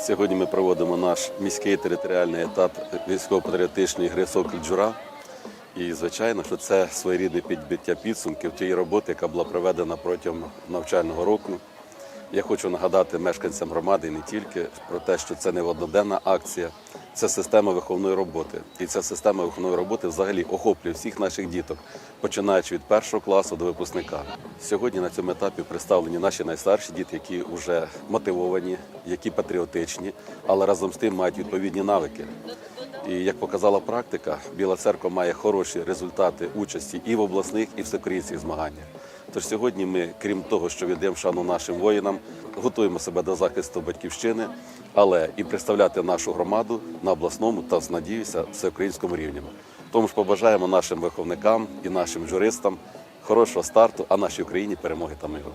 Сьогодні ми проводимо наш міський територіальний етап військово-патріотичної гри Соколь Джура. І звичайно, що це своєрідне підбиття підсумків тієї роботи, яка була проведена протягом навчального року. Я хочу нагадати мешканцям громади не тільки про те, що це не одноденна акція, це система виховної роботи. І ця система виховної роботи взагалі охоплює всіх наших діток, починаючи від першого класу до випускника. Сьогодні на цьому етапі представлені наші найстарші діти, які вже мотивовані, які патріотичні, але разом з тим мають відповідні навики. І як показала практика, Біла церква має хороші результати участі і в обласних, і в всеукраїнських змаганнях. Тож сьогодні ми, крім того, що віддаємо шану нашим воїнам, готуємо себе до захисту батьківщини, але і представляти нашу громаду на обласному та надіюся всеукраїнському рівні. Тому ж побажаємо нашим виховникам і нашим журистам хорошого старту, а нашій Україні перемоги та миру.